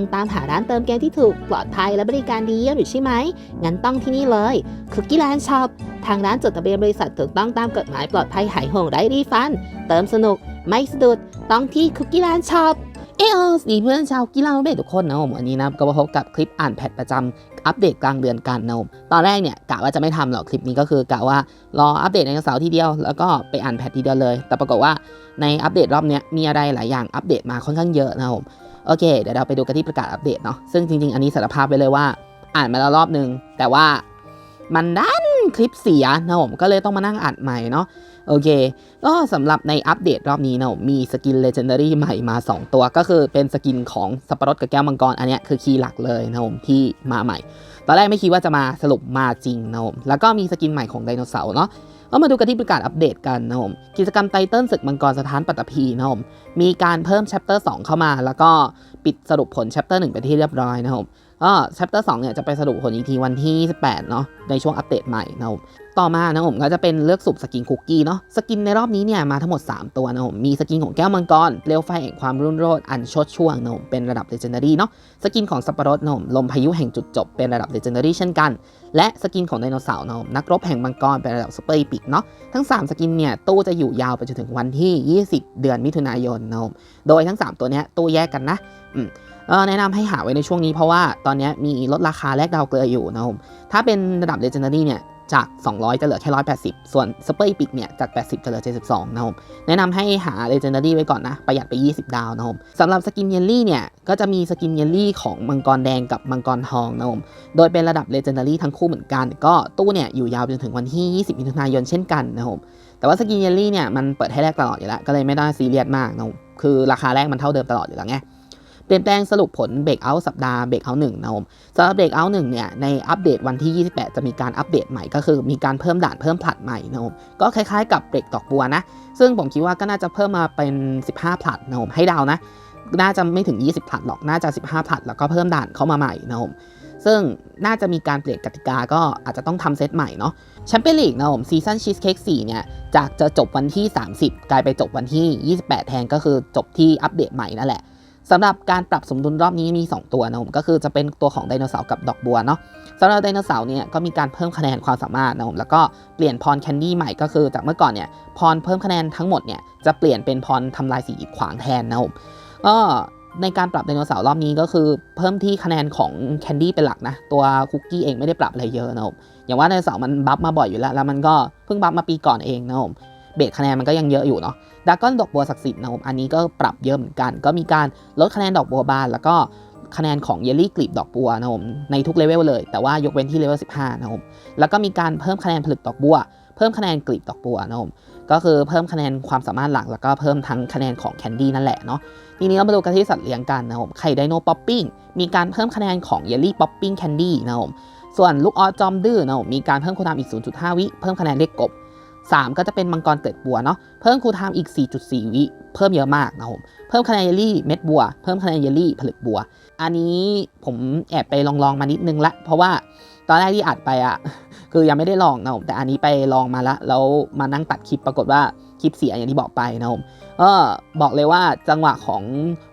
งตามหาร้านเติมเกมที่ถูก ปลอดภัยและบริการดีเยี่ยมอยู่ใช่ไหม งั้นต้องที่นี่เลยคุกกี้แลนด์ช็อปทางร้านจดทะเบียนบริษัทถูกต้องตามกฎหมายปลอดภัยหายห่วงไร้รีฟัน เติมสนุก ไม่สะดุด ต้องที่คุกกี้แลนด์ช็อปเออสดีเพื่อนชาวกีฬาเบสทุกคนนะผมวันนี้นะก็มาพบกับคลิปอ่านแพทประจำอัปเดตกลางเดือนกันนะผมตอนแรกเนี่ยกะว่าจะไม่ทำหรอกคลิปนี้ก็คือกะว่ารออัปเดตในเสาร์ทีเดียวแล้วก็ไปอ่านแพททีเดียวเลย แต่ปรากฏว่าในอัปเดตรอบนี้มีอะไรหลายอย่างอัปเดตมาค่อนข้างเยอะนะผม โอเค เดี๋ยวเราไปดูกันที่ประกาศอัปเดตเนาะซึ่งจริงๆ อันนี้สารภาพไปเลยว่า อ่านมาแล้วรอบนึง แต่ว่ามันดันคลิปเสียนะผมก็เลยต้องมานั่งอัดใหม่เนาะโอเค ก็สำหรับในอัปเดตรอบนี้นะมีสกิน Legendary ใหม่มา 2 ตัวก็คือเป็นสกินของสับปะรดกับแก้วมังกร อันเนี้ยคือคีย์หลักเลยนะผมที่มาใหม่ ตอนแรกไม่คิดว่าจะมาสรุปมาจริงนะผมแล้วก็มีสกินใหม่ของไดโนเสาร์เนาะ ก็มาดูกันที่ประกาศอัปเดตกันนะผมกิจกรรมไตเติ้ลศึกมังกรสถานปัตตภีนะผมมีการเพิ่มแชปเตอร์2เข้ามา แล้วก็ปิดสรุปผลแชปเตอร์1ไปที่เรียบร้อยนะผมก็แชปเตอร์2เนี่ยจะไปสรุปผลอีกทีวันที่ 28 เนาะในช่วงอัปเดตใหม่นะผม ต่อมานะผมก็จะเป็นเลือกสุ่มสกินคุกกี้เนาะสกินในรอบนี้เนี่ยมาทั้งหมด 3 ตัวนะผมมีสกินของแก้วมังกรเปลวไฟแห่งความรุ่นโรจน์อันชดช่วงนะผมเป็นระดับ legendary เนาะสกินของสับปะรดนะผมลมพายุแห่งจุดจบเป็นระดับ legendary เช่นกัน และสกินของไดโนเสาร์นะผมนักรบแห่งมังกรเป็นระดับซูเปอร์อีพิกเนาะทั้ง 3 สกินเนี่ยตู้จะอยู่ยาวไปจนถึงวันที่ 20 เดือนมิถุนายนนะผมโดยทั้ง 3 ตัวเนี้ยตู้แยกกันนะอืมแนะนำให้หาไว้ในช่วงนี้เพราะว่าตอนนี้มีลดราคาแลกดาวเกลืออยู่นะผม ถ้าเป็นระดับ Legendary เนี่ย จาก 200 จะเหลือแค่ 180 ส่วน Super Epic เนี่ย จาก 80 จะเหลือ 72 นะครับผมแนะนำให้หา Legendary ไว้ก่อนนะ ประหยัดไป 20 ดาวนะครับผมสำหรับสกินเยลลี่เนี่ย ก็จะมีสกินเยลลี่ของมังกรแดงกับมังกรทองนะครับผมโดยเป็นระดับ Legendary ทั้งคู่เหมือนกัน ก็ตู้เนี่ย อยู่ยาวจนถึงวันที่ 20 มิถุนายนเช่นกันนะครับผมแต่ว่าสกินเยลลี่เนี่ยมันเปิดให้แลกตลอดอยู่แล้วก็เลยไม่ได้ซีเรียสมากนะครับคือราคาแรกมันเท่าเดิมตลอดอยู่แล้วไง เปลี่ยนแปลงสรุปผลเบรกเอาท์สัปดาห์เบรกเอาท์หนึ่งนะผมสำหรับเบรกเอาท์หนึ่งเนี่ยในอัปเดตวันที่ 28 จะมีการอัปเดตใหม่ก็คือมีการเพิ่มด่านเพิ่มผลัดใหม่นะผมก็คล้ายๆกับเบรกดอกบัวนะ ซึ่งผมคิดว่าก็น่าจะเพิ่มมาเป็น 15ผลัดนะผมให้ดาวนะ น่าจะไม่ถึง 20ผลัดหรอกน่าจะ 15ผลัดแล้วก็เพิ่มด่านเข้ามาใหม่นะผมซึ่งน่าจะมีการเปลี่ยนกติกาก็อาจจะต้องทำเซตใหม่เนาะแชมเปี้ยนลีกนะผมซีซั่นชีสเค้ก4เนี่ย จากจะจบวันที่ 30 กลายไปจบวันที่ 28 แทนก็คือจบที่อัปเดตใหม่นั่นแหละ สำหรับการปรับสมดุลรอบนี้มี 2 ตัวนะผมก็คือจะเป็นตัวของไดโนเสาร์กับดอกบัวเนาะสำหรับไดโนเสาร์เนี่ยก็มีการเพิ่มคะแนนความสามารถนะผมแล้วก็เปลี่ยนพรแคนดี้ใหม่ก็คือจากเมื่อก่อนเนี่ยพรเพิ่มคะแนนทั้งหมดเนี่ยจะเปลี่ยนเป็นพรทำลายสีขวางแทนนะผมก็ในการปรับไดโนเสาร์รอบนี้ก็คือเพิ่มที่คะแนนของแคนดี้เป็นหลักนะ ตัวคุกกี้เองไม่ได้ปรับอะไรเยอะนะผมอย่างว่าไดโนเสาร์มันบัฟมาบ่อยอยู่แล้ว แล้วมันก็เพิ่งบัฟมาปีก่อนเองนะผม เบสคะแนนมันก็ยังเยอะอยู่เนาะดากอนดอกบัวศักดิ์สิทธิ์นะผมอันนี้ก็ปรับเยอะเหมือนกัน ก็มีการลดคะแนนดอกบัวบาน แล้วก็คะแนนของเยลลี่กลีบดอกบัวนะผมในทุกเลเวลเลย แต่ว่ายกเว้นที่เลเวล15นะผมแล้วก็มีการเพิ่มคะแนนผลึกดอกบัว เพิ่มคะแนนกลีบดอกบัวนะผมก็คือเพิ่มคะแนนความสามารถหลักแล้วก็เพิ่มทั้งคะแนนของแคนดี้นั่นแหละเนาะทีนี้เรามาดูกันที่สัตว์เลี้ยงกันนะผมไข่ไดโนป๊อปปิ้งมีการเพิ่มคะแนนของเยลลี่ป๊อปปิ้งแคนดี้นะผมส่วนลูกออสจอมดื้อนะผมมีการเพิ่มคูณทามอีก 0.5 วิเพิ่มคะแนนเลขกบ 3 ก็จะเป็นมังกรเกิดบัวเนาะเพิ่มคูลไทม์อีก 4.4 วิเพิ่มเยอะมากนะผมเพิ่มคะแนนเยลลี่เม็ดบัว เพิ่มคะแนนเยลลี่ผลึกบัว อันนี้ผมแอบไปลองๆมานิดนึงละ เพราะว่าตอนแรกที่อัดไปอะคือยังไม่ได้ลองนะผมแต่อันนี้ไปลองมาละแล้วมานั่งตัดคลิปปรากฏว่าคลิปเสียอย่างที่บอกไปนะผมก็บอกเลยว่าจังหวะของ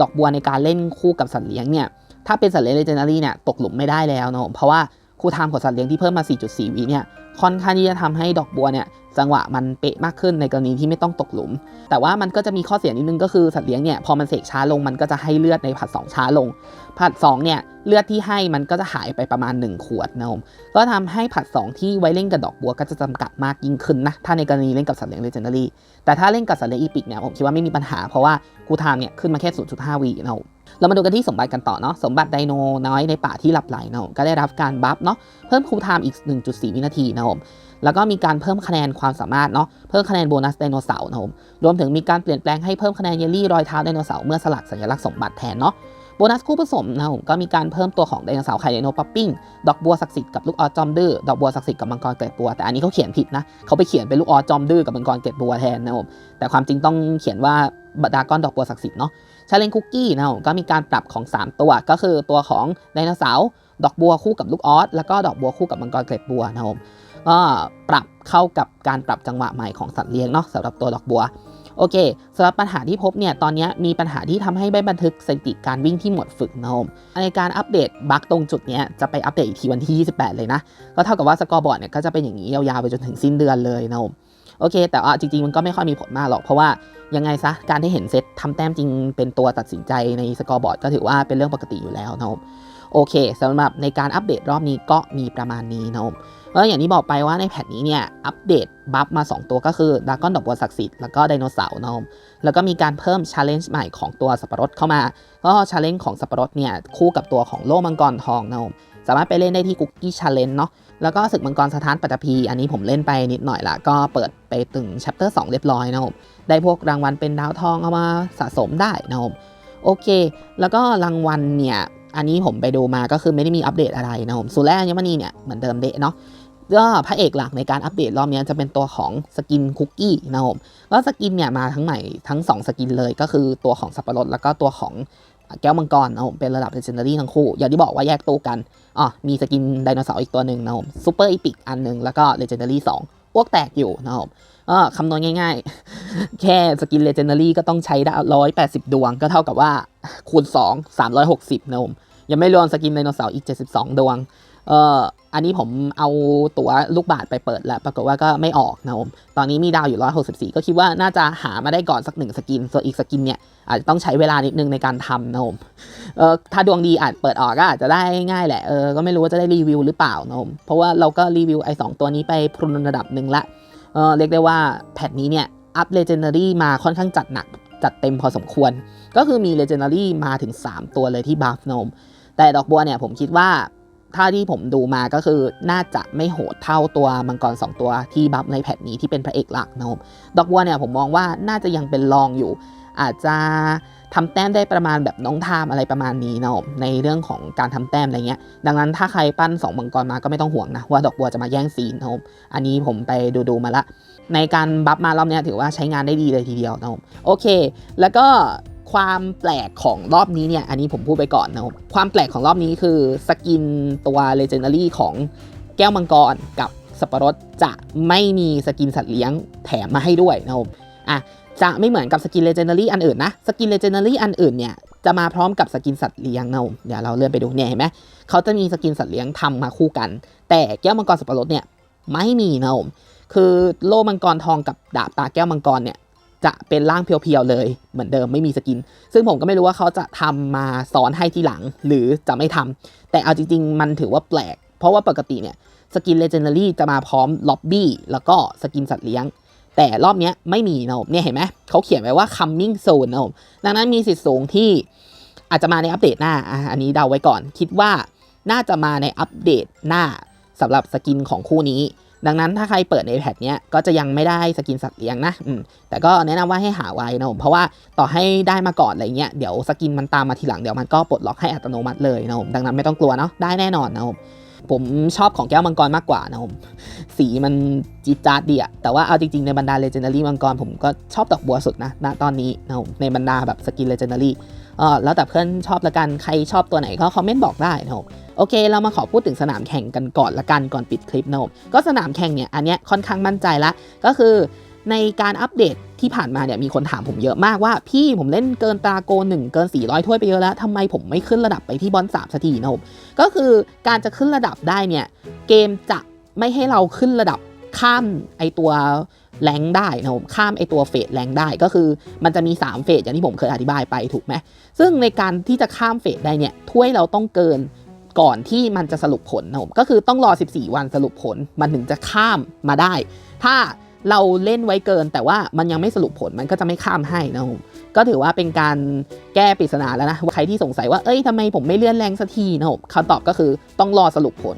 ดอกบัวในการเล่นคู่กับสัตว์เลี้ยงเนี่ยถ้าเป็นสัตว์เลี้ยงเลเจนดารี่เนี่ยตกหลุมไม่ได้แล้วนะผมเพราะว่าคูลไทม์ของสัตว์เลี้ยงที่เพิ่มมา 4.4 วิเนี่ยค่อนข้างที่จะทำให้ดอกบัวเนี่ย จังหวะมันเป๊ะมากขึ้นในกรณีที่ไม่ต้องตกหลุม แต่ว่ามันก็จะมีข้อเสียนิดนึงก็คือสัตว์เลี้ยงเนี่ยพอมันเสกช้าลงมันก็จะให้เลือดในผัด 2 ช้าลง ผัด2เนี่ยเลือดที่ให้มันก็จะหายไปประมาณ 1 ขวดนะผมก็ทำให้ผัด 2 ที่ไว้เล่นกับดอกบัวก็จะจำกัดมากยิ่งขึ้นนะถ้าในกรณีเล่นกับสัตว์เลี้ยงเลเจนดารี่แต่ถ้าเล่นกับสัตว์เลี้ยงอีพิกเนี่ยผมคิดว่าไม่มีปัญหาเพราะว่ากูไทม์เนี่ยขึ้นมาแค่0.5วีนะผมเรามาดูกันที่สมบัติกันต่อเนาะสมบัติไดโนน้อยในป่าที่หลับไหลนะผมก็ได้รับการบัฟเนาะเพิ่มคูลไทม์อีก 1.4 วินาทีนะผม แล้วก็มีการเพิ่มคะแนนความสามารถเนาะเพิ่มคะแนนโบนัสไดโนเสาร์นะครับรวมถึงมีการเปลี่ยนแปลงให้เพิ่มคะแนนเยลลี่รอยเท้าไดโนเสาร์เมื่อสลักสัญลักษณ์สมบัติแทนเนาะโบนัสคู่ผสมนะครับผมก็มีการเพิ่มตัวของไดโนเสาร์ไข่ไดโนป๊อปปิ้งดอกบัวศักดิ์สิทธิ์กับลูกออจอมดื้อดอกบัวศักดิ์สิทธิ์กับมังกรเกล็ดบัวแต่อันนี้เขาเขียนผิดนะเขาไปเขียนเป็นลูกออจอมดื้อกับมังกรเกล็ดบัวแทนนะครับผมแต่ความจริงต้องเขียนว่าบดากอนดอกบัวศักดิ์สิทธิ์เนาะชาเลนคุกกี้นะผมก็มีการปรับของ 3 ตัวก็คือตัวของไดโนเสาร์ดอกบัวคู่กับลูกออสแล้วก็ดอกบัวคู่กับมังกรเกล็ดบัวนะผม ก็ปรับเข้ากับการปรับจังหวะใหม่ของสัตว์เลี้ยงเนาะสำหรับตัวดอกบัวโอเคสำหรับปัญหาที่พบเนี่ยตอนนี้มีปัญหาที่ทำให้ไม่บันทึกสถิติการวิ่งที่หมดฝึกนะผมในการอัปเดตบั๊กตรงจุดเนี้ยจะไปอัปเดตอีกทีวันที่ 28 เลยนะ ก็เท่ากับว่าสกอร์บอร์ดเนี่ยก็จะเป็นอย่างนี้ยาวๆไปจนถึงสิ้นเดือนเลยนะผมโอเค แต่ว่าจริงๆ มันก็ไม่ค่อยมีผลมากหรอก เพราะว่ายังไงซะ การที่เห็นเซตทำแต้มจริงเป็นตัวตัดสินใจในสกอร์บอร์ดก็ถือว่าเป็นเรื่องปกติอยู่แล้วนะผมโอเคสำหรับในการอัปเดตรอบนี้ก็มีประมาณนี้นะผม แล้วอย่างที่บอกไปว่าในแพทนี้เนี่ยอัปเดตบัฟมา 2 ตัวก็คือดากอนดอกบัวศักดิ์สิทธิ์แล้วก็ไดโนเสาร์นะผมแล้วก็มีการเพิ่มชาเลนจ์ใหม่ของตัวสับปะรดเข้ามาก็ชาเลนจ์ของสับปะรดเนี่ยคู่กับตัวของโล่มังกรทองนะผมสามารถไปเล่นได้ที่กุ๊กกี้ชาเลนจ์เนาะแล้วก็ศึกมังกรสถานปัตภีอันนี้ผมเล่นไปนิดหน่อยละก็เปิดไปถึงชัปเตอร์2เรียบร้อยนะผมได้พวกรางวัลเป็นดาวทองเอามาสะสมได้นะผมโอเค แล้วก็รางวัลเนี่ยอันนี้ผมไปดูมาก็คือไม่ได้มีอัปเดตอะไรนะผมสุแรกยมณีเนี่ยเหมือนเดิมเดะเนาะ ก็พระเอกหลักในการอัปเดตรอบนี้จะเป็นตัวของสกินคุกกี้นะผมก็สกินเนี่ยมาทั้งใหม่ทั้ง 2 สกินเลยก็คือตัวของสับปะรดแล้วก็ตัวของแก้วมังกรนะผมเป็นระดับ legendary ทั้งคู่ อย่างที่บอกว่าแยกตู้กันอ๋อมีสกินไดโนเสาร์อีกตัวหนึ่งนะผมซูเปอร์อีพิกอันหนึ่งแล้วก็เลเจนดารี่สองอ้วกแตกอยู่นะผมก็คำนวณง่ายๆ แค่สกินเลเจนดารี่ก็ต้องใช้ไดาวร้อยแปดสิบดวง ก็เท่ากับว่าคูณ2 360นะผมยังไม่รวมสกินไดโนเสาร์อีก72ดวงเอ่อ อันนี้ผมเอาตัวลูกบาทไปเปิดแล้ว ปรากฏว่าก็ไม่ออกนะผมตอนนี้มีดาวอยู่ 164 ก็คิดว่าน่าจะหามาได้ก่อนสักหนึ่งสกิน ส่วนอีกสกินเนี่ยอาจจะต้องใช้เวลานิดนึงในการทำนะผมเออถ้าดวงดีอาจเปิดออกก็อาจจะได้ง่ายแหละเออก็ไม่รู้ว่าจะได้รีวิวหรือเปล่านะผมเพราะว่าเราก็รีวิวไอ้สตัวนี้ไปพรุนระดับหนึ่งละเออเรียกได้ว่าแพทนี้เนี่ยอัพเลเจนดารี่มาค่อนข้างจัดหนักจัดเต็มพอสมควร ก็คือมีเลเจนดารี่มาถึง 3 ตัวเลยที่บัฟนมแต่ดอกบัวเนี่ยผมคิดว่า ถ้าที่ผมดูมาก็คือน่าจะไม่โหดเท่าตัวมังกร 2 ตัวที่บัฟในแพทนี้ที่เป็นพระเอกหลักนะผมดอกบัวเนี่ยผมมองว่าน่าจะยังเป็นรองอยู่ อาจจะทำแต้มได้ประมาณแบบน้องทามอะไรประมาณนี้นะผมในเรื่องของการทำแต้มอะไรเงี้ย ดังนั้นถ้าใครปั้น2มังกรมาก็ไม่ต้องห่วงนะว่าดอกบัวจะมาแย่งซีนนะผมอันนี้ผมไปดูดูๆมาละ ในการบัฟมารอบนี้ถือว่าใช้งานได้ดีเลยทีเดียวนะผมโอเค แล้วก็ ความแปลกของรอบนี้เนี่ย อันนี้ผมพูดไปก่อนนะผมความแปลกของรอบนี้คือสกินตัว Legendary ของแก้วมังกรกับสับปะรดจะไม่มีสกินสัตว์เลี้ยงแถมมาให้ด้วยนะผมอะจะไม่เหมือนกับสกินเลเจนดารี่อันอื่นนะ สกินเลเจนดารี่อันอื่นเนี่ยจะมาพร้อมกับสกินสัตว์เลี้ยงนะเดี๋ยวเราเลื่อนไปดูเนี่ยเห็นไหมเขาจะมีสกินสัตว์เลี้ยงทำมาคู่กัน แต่แก้วมังกรสับปะรดเนี่ยไม่มีนะผมคือโล่มังกรทองกับดาบตาแก้วมังกรเนี่ย จะเป็นร่างเพียวๆเลยเหมือนเดิมไม่มีสกิน ซึ่งผมก็ไม่รู้ว่าเขาจะทำมาซ้อนให้ทีหลังหรือจะไม่ทำแต่เอาจริงๆ มันถือว่าแปลก เพราะว่าปกติเนี่ยสกินเลเจนดารี่จะมาพร้อมล็อบบี้แล้วก็สกินสัตว์เลี้ยง แต่รอบเนี้ยไม่มีนะผมเนี่ยเห็นไหมเขาเขียนไว้ว่า coming soon นะผมดังนั้นมีสิทธิ์สูงที่อาจจะมาในอัปเดตหน้าอันนี้เดาไว้ก่อน คิดว่าน่าจะมาในอัปเดตหน้าสำหรับสกินของคู่นี้ ดังนั้นถ้าใครเปิดในแพทเนี้ยก็จะยังไม่ได้สกินสัตว์เลี้ยงนะแต่ก็แนะนำว่าให้หาไว้นะผมเพราะว่าต่อให้ได้มาก่อนอะไรเงี้ยเดี๋ยวสกินมันตามมาทีหลังเดี๋ยวมันก็ปลดล็อกให้อัตโนมัติเลยนะผมดังนั้นไม่ต้องกลัวเนาะได้แน่นอนนะผมผมชอบของแก้วมังกรมากกว่านะผม สีมันจี๊ดจ๊าดดีอะแต่ว่าเอาจริงๆ ในบรรดา Legendary มังกรผมก็ชอบดอกบัวสุดนะณตอนนี้นะผมในบรรดาแบบสกิน Legendary เออแล้วแต่เพื่อนชอบละกันใครชอบตัวไหนก็คอมเมนต์บอกได้นะผม โอเค เรามาขอพูดถึงสนามแข่งกันก่อนละกันก่อนปิดคลิปนะผมก็สนามแข่งเนี่ยอันเนี้ยค่อนข้างมั่นใจละก็คือในการอัปเดตที่ผ่านมาเนี่ยมีคนถามผมเยอะมากว่า พี่ผมเล่นเกินตาโกหนึ่งเกิน 400 ถ้วยไปเยอะแล้วทำไมผมไม่ขึ้นระดับไปที่บอลสามสักทีนะผมก็คือการจะขึ้นระดับได้เนี่ยเกมจะไม่ให้เราขึ้นระดับข้ามไอตัวแรงได้นะผมข้ามไอตัวเฟสแรงได้ก็คือมันจะมี 3 เฟสอย่างที่ผมเคยอธิบายไปถูกไหมซึ่งในการที่จะข้ามเฟสได้เนี่ยถ้วยเราต้องเกิน ก่อนที่มันจะสรุปผลนะผมก็คือต้องรอ 14 วันสรุปผลมันถึงจะข้ามมาได้ ถ้าเราเล่นไว้เกิน แต่ว่ามันยังไม่สรุปผลมันก็จะไม่ข้ามให้นะผมก็ถือว่าเป็นการแก้ปริศนาแล้วนะว่าใครที่สงสัยว่าเอ้ยทำไมผมไม่เลื่อนแรงสักทีนะผมคำตอบก็คือต้องรอสรุปผล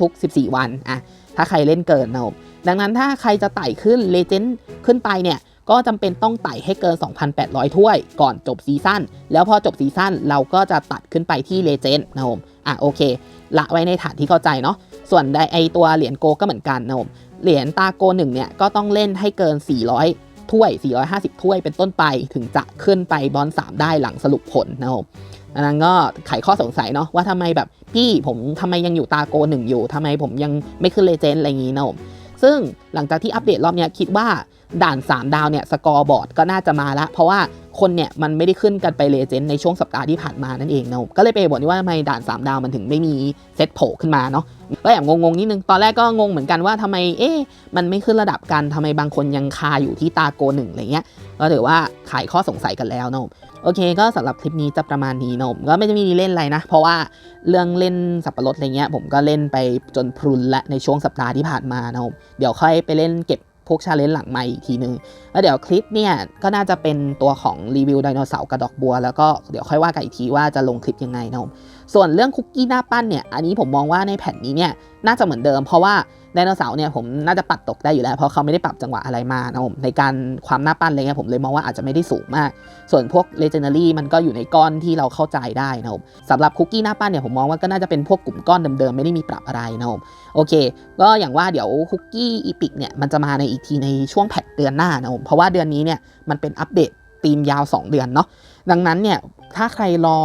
ทุกๆ 14 วันอะถ้าใครเล่นเกินนะครับดังนั้นถ้าใครจะไต่ขึ้นเลเจนด์ขึ้นไปเนี่ย ก็จำเป็นต้องไต่ให้เกิน 2,800 ถ้วยก่อนจบซีซั่นแล้วพอจบซีซั่นเราก็จะตัดขึ้นไปที่เลเจนด์นะครับอะโอเค ละไว้ในฐานที่เข้าใจเนาะส่วนไดไอตัวเหรียญโกก็เหมือนกันนะครับเหรียญตาโกหนึ่งเนี่ยก็ต้องเล่นให้เกิน 400 ถ้วย 450 ถ้วยเป็นต้นไปถึงจะขึ้นไปบอล3 ได้หลังสรุปผลนะครับอันนั้นก็ไขข้อสงสัยเนาะว่าทำไมแบบพี่ผมทำไมยังอยู่ตาโกหนึ่งอยู่ทำไมผมยังไม่ขึ้นเลเจนด์อะไรอย่างงี้นะผม ซึ่งหลังจากที่อัปเดตรอบนี้คิดว่าด่าน 3 ดาวเนี่ยสกอร์บอร์ดก็น่าจะมาละ เพราะว่าคนเนี่ยมันไม่ได้ขึ้นกันไปเลเจนด์ในช่วงสัปดาห์ที่ผ่านมานั่นเองนะก็เลยไปบอกว่าทำไมด่าน 3 ดาวมันถึงไม่มีเซตโผล่ขึ้นมาเนาะ ก็แอบงงๆนิดนึง ตอนแรกก็งงเหมือนกันว่าทำไมเอ๊ะมันไม่ขึ้นระดับกันทำไมบางคนยังคาอยู่ที่ตาโกหนึ่งอะไรเงี้ย ก็ถือว่าขายข้อสงสัยกันแล้วนะผมโอเค ก็สำหรับคลิปนี้จะประมาณนี้นะผมก็ไม่ได้มีเล่นอะไรนะ เพราะว่าเรื่องเล่นสับปะรดอะไรเงี้ยผมก็เล่นไปจนพรุนและในช่วงสัปดาห์ที่ผ่านมานะผมเดี๋ยวค่อยไปเล่นเก็บ พวกชาเลนจ์หลังใหม่อีกทีนึง แล้วเดี๋ยวคลิปเนี่ยก็น่าจะเป็นตัวของรีวิวไดโนเสาร์กระดอกบัว แล้วก็เดี๋ยวค่อยว่ากันอีกทีว่าจะลงคลิปยังไงนะผมส่วนเรื่องคุกกี้หน้าปั้นเนี่ยอันนี้ผมมองว่าในแผ่นนี้เนี่ยน่าจะเหมือนเดิม เพราะว่า ไดโนเสาร์เนี่ยผมน่าจะปัดตกได้อยู่แล้ว เพราะเขาไม่ได้ปรับจังหวะอะไรมานะผมในการความหน้าปั้นอะไรเงี้ยผมเลยมองว่าอาจจะไม่ได้สูงมาก ส่วนพวก Legendary มันก็อยู่ในก้อนที่เราเข้าใจได้นะผมสำหรับคุกกี้หน้าปั้นเนี่ยผมมองว่าก็น่าจะเป็นพวกกลุ่มก้อนเดิมๆไม่ได้มีปรับอะไรนะผมโอเค ก็อย่างว่าเดี๋ยวคุกกี้อีพิกเนี่ยมันจะมาในอีกทีในช่วงแพทเดือนหน้านะผมเพราะว่าเดือนนี้เนี่ยมันเป็นอัปเดต ธีมยาว 2 เดือนเนาะดังนั้นเนี่ยถ้าใครรอ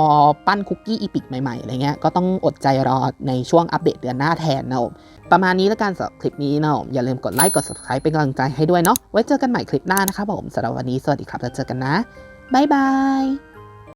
ปั้นคุกกี้อีพิกใหม่ๆอะไรเงี้ยก็ต้องอดใจรอในช่วงอัปเดตเดือนหน้าแทนนะผมประมาณนี้แล้วกันสำหรับคลิปนี้นะผมอย่าลืมกดไลค์กด subscribe เป็นกำลังใจให้ด้วยเนาะไว้เจอกันใหม่คลิปหน้านะครับผมสำหรับวันนี้สวัสดีครับแล้วเจอกันนะบ๊ายบาย